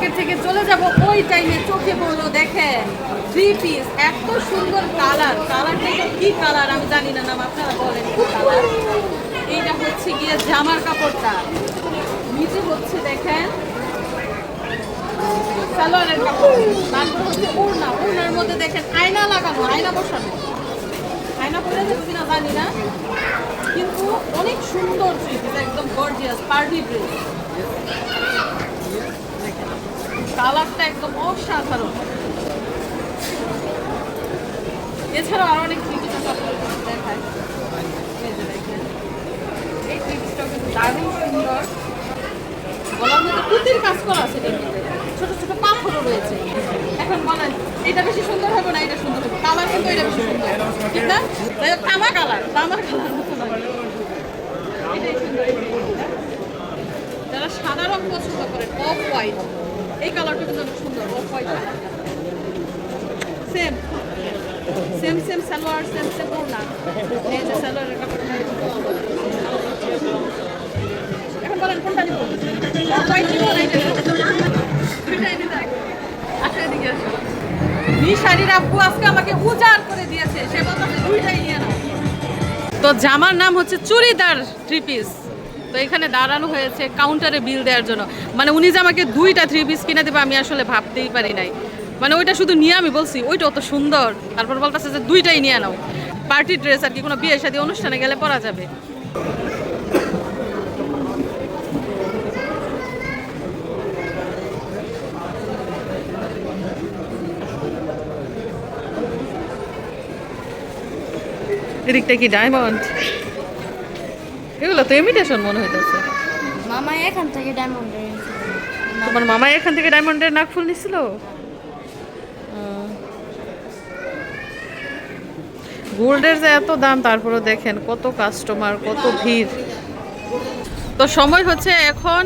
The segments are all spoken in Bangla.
মার্কেট থেকে চলে যাব, ওই টাইমে চোখে পড়ল, দেখেন থ্রি পিস এত সুন্দর কালার। কালারটা কি কালার, আমি জানি না, নাম আপনারা বলেন কালার। এইটা হচ্ছে গিয়ে জামার কাপড়টা। নিচে হচ্ছে, দেখেন মধ্যে আয়না লাগানো, আয়না বসানো। আয়না পরে জানি না। কিন্তু অনেক সুন্দর এটা একদম গর্জিয়াস পার্টি ড্রেস কালারটা একদম অসাধারণ। এছাড়াও আরও অনেক থ্রিপিস দেখায়। এই কিন্তু দারুণ সুন্দর। গলার মধ্যে কাজ করা আছে ছোট ছোট পাথরও রয়েছে। এখন বলেন, এটা বেশি সুন্দর হবে না এটা সুন্দর কালার কিন্তু এটা বেশি সুন্দর ঠিক না? কালার, তামা কালার। মতো যারা সাদা রং পছন্দ করেন, অফ হোয়াইট। এই কালারটা কিন্তু অনেক সুন্দর of same same same salwar same same এই যে না আসো। আব্বু আজকে আমাকে করে দিয়েছে, সে বলতেছে দুইটাই তো জামার নাম হচ্ছে চুড়িদার থ্রি পিস। তো এখানে দাঁড়ানো হয়েছে কাউন্টারে বিল দেওয়ার জন্য। মানে উনি যে আমাকে দুইটা থ্রি পিস কিনে দেবে, আমি আসলে ভাবতেই পারি নাই। মানে ওইটা শুধু নিয়ে আমি বলছি, ওইটা অত সুন্দর। তারপর বলতেছে যে দুইটাই নিয়ে নাও। পার্টি ড্রেস আর কি, কোনো বিয়ে শাদী অনুষ্ঠানে গেলে পরা যাবে। এদিকটা কি ডায়মন্ড এগুলো তো ইমিটেশন মনে হইতেছে। মামা এখান থেকে ডায়মন্ড তোমার মামা এখান থেকে ডায়মন্ডের নাকফুল নিছিল? গোল্ডের যে এত দাম তারপরে দেখেন কত কাস্টমার কত ভিড়। তো সময় হচ্ছে এখন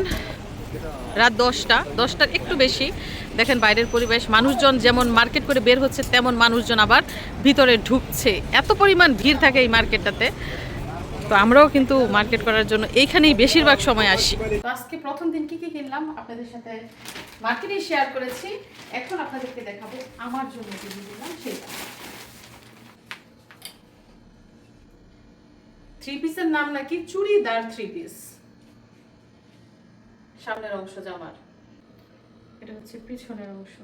রাত দশটা দশটার একটু বেশি। দেখেন বাইরের পরিবেশ মানুষজন যেমন মার্কেট করে বের হচ্ছে তেমন মানুষজন আবার ভিতরে ঢুকছে। এত পরিমাণ ভিড় থাকে এই মার্কেটটাতে তো আমরাও কিন্তু মার্কেট করার জন্য এইখানেই বেশিরভাগ সময় আসি। আজকে প্রথম দিন কি কি কিনলাম? আপনাদের সাথে মার্কেটেই শেয়ার করেছি। এখন আপনাদেরকে দেখাবো আমার জন্য কি কি কিনলাম সেটা। থ্রি পিসের নাম নাকি? চুড়িদার থ্রি পিস সামনের অংশ জামার। এটা হচ্ছে পিছনের অংশ।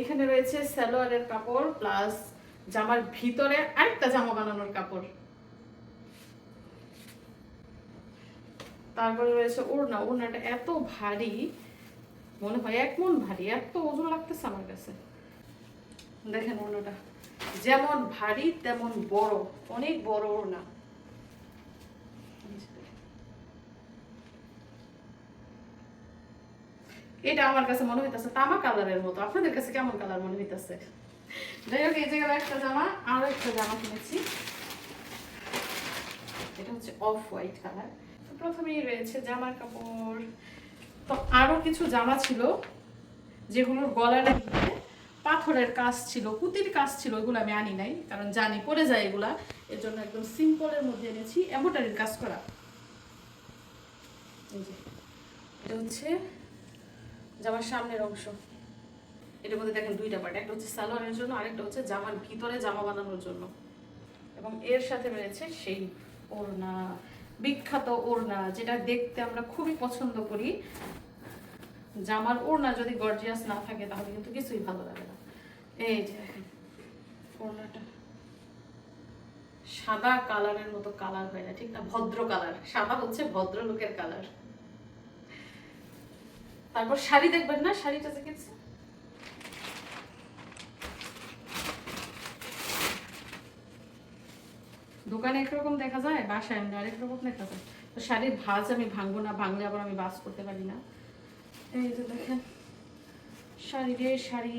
এখানে রয়েছে সালোয়ারের কাপড় প্লাস জামার ভিতরে আরেকটা জামা বানানোর কাপড়। তারপরে রয়েছে ওড়না। ওড়নাটা এত ভারী, মনে হয় এক মন ভারী, এত ওজন লাগতেছে আমার কাছে। দেখেন ওড়নাটা। যেমন ভারী, তেমন বড়। অনেক বড় ওড়না। এটা আমার কাছে মনে হইতাছে তামা কালারের মতো। আপনাদের কাছে কেমন কালার মনে হইতাছে? যাই হোক, এই যে গেল একটা জামা আরও একটা জামা কিনেছি। এটা হচ্ছে অফ হোয়াইট কালার। প্রথমেই রয়েছে জামার কাপড়। তো আরও কিছু জামা ছিল, যেগুলোর গলার পাথরের কাজ ছিল পুতির কাজ ছিল ওগুলো আমি আনি নাই, কারণ জানি পড়ে যায় এগুলা। এর জন্য একদম সিম্পলের মধ্যে এনেছি এম্বোটারির কাজ করা। এটা হচ্ছে জামার সামনের অংশ। এটার মধ্যে দেখেন দুইটা পার্ট একটা হচ্ছে সালোয়ারের জন্য, আরেকটা হচ্ছে জামার ভিতরে জামা বানানোর জন্য। এবং এর সাথে রয়েছে সেই ওড়না, বিখ্যাত ওড়না, যেটা দেখতে আমরা খুবই পছন্দ করি। জামার ওড়না যদি গর্জিয়াস না থাকে, তাহলে কিন্তু কিছুই ভালো লাগে না। এই যে ওড়নাটা সাদা কালারের মতো কালার হয় না, ঠিক না? ভদ্র কালার। সাদা হচ্ছে ভদ্র লোকের কালার। তারপর শাড়ি দেখবেন না? শাড়িটা দেখেছি দোকানে একরকম দেখা যায়, বাসায় আমি আরেক রকম দেখা যায়। তো শাড়ির ভাঁজ আমি ভাঙবো না, ভাঙলে আবার আমি বাস করতে পারি না। এই যে দেখেন, শাড়ি শাড়ি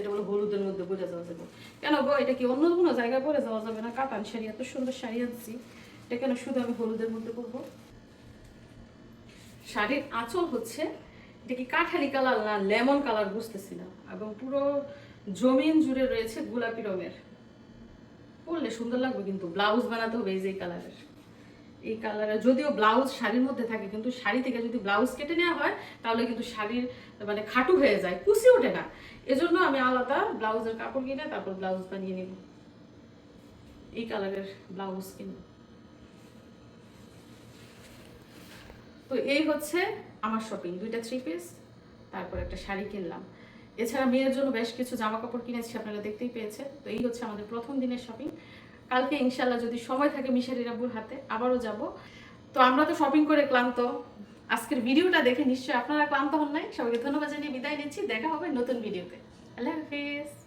এটা হলুদের মধ্যে যাওয়া যাবে। কেন গো, এটা কি অন্য কোনো জায়গায় পরে যাওয়া যাবে না? শাড়ি, এত সুন্দর শাড়ি আনছি। এটা কেন শুধু আমি হলুদের মধ্যে পরবো? শাড়ির আঁচল হচ্ছে, এটা কি কাঠালি কালার না লেমন কালার বুঝতেছি না। এবং পুরো জমিন জুড়ে রয়েছে গোলাপি রঙের। পরলে সুন্দর লাগবে কিন্তু ব্লাউজ বানাতে হবে এই যে কালারের এই কালারের যদিও ব্লাউজ শাড়ির মধ্যে থাকে, কিন্তু শাড়ি থেকে যদি ব্লাউজ কেটে নেওয়া হয়, তাহলে কিন্তু শাড়ির মানে খাটু হয়ে যায়, কুচি ওঠে না। এজন্য আমি আলাদা ব্লাউজের কাপড় কিনে তারপর ব্লাউজ বানিয়ে নিব। এই কালারের ব্লাউজ কিনব। তো এই হচ্ছে আমার শপিং দুইটা থ্রি পিস তারপর একটা শাড়ি কিনলাম। এছাড়া মেয়ের জন্য বেশ কিছু জামা কাপড় কিনেছি, আপনারা দেখতেই পেয়েছেন। তো এই হচ্ছে আমাদের প্রথম দিনের শপিং কালকে ইনশাল্লাহ যদি সময় থাকে মিশারি রাবুর হাতে, আবারও যাব। তো আমরা তো শপিং করে ক্লান্ত। আজকের ভিডিওটা দেখে নিশ্চয়ই আপনারা ক্লান্ত হন নাই। সবাইকে ধন্যবাদ জানিয়ে বিদায় নিচ্ছি। দেখা হবে নতুন ভিডিওতে। আল্লাহ হাফিজ।